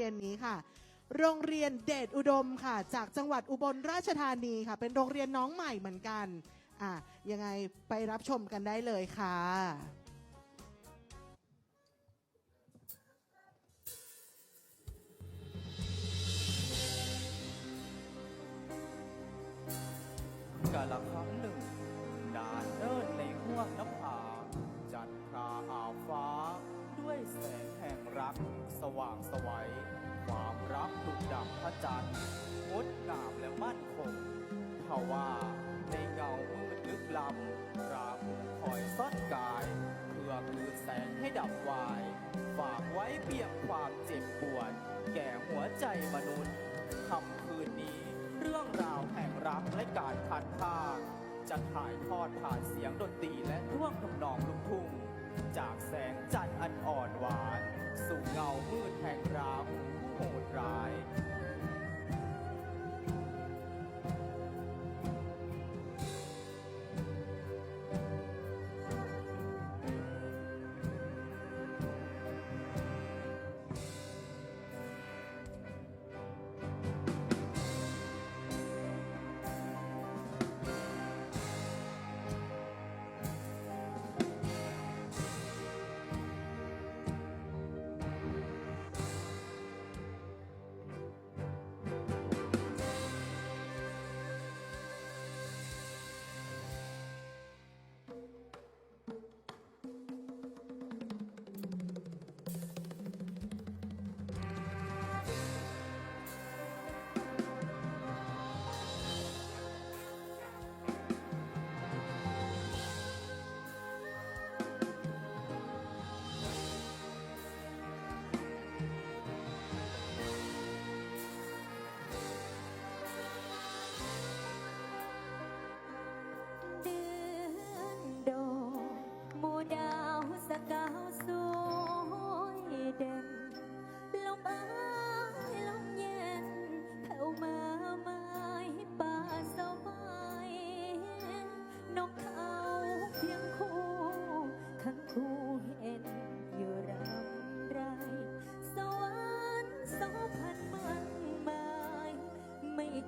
รียนนี้ค่ะ โรงเรียนเดชอุดมค่ะ จากจังหวัดอุบลราชธานีค่ะ เป็นโรงเรียนน้องใหม่เหมือนกันอะยังไงไปรับชมกันได้เลยค่ะกาละครั้งหนึ่งดานเนิ่นในห้วงน้ำผาจันทราอาฟ้าด้วยแสง รัก สว่างสวัยความรักดุจดับพระจันทร์งดงามและมั่นคงทว่าในเงามืดลึกล้ำราหูคอยซ่อนกายเพื่อคืนแสงให้ดับวาย ฝากไว้เพียงความเจ็บปวด แก่หัวใจมนุษย์คำคืนนี้ เรื่องราวแห่งรักและการพันผ้าจะถ่ายทอดผ่านเสียงดนตรีและท่วงทำนองลูกทุ่ง จากแสงจันทร์อันอ่อนหวาน เงามืดแห่งราหูโหดร้าย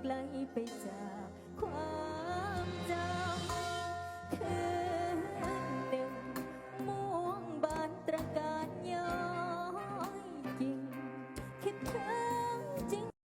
ไกลไปจากความ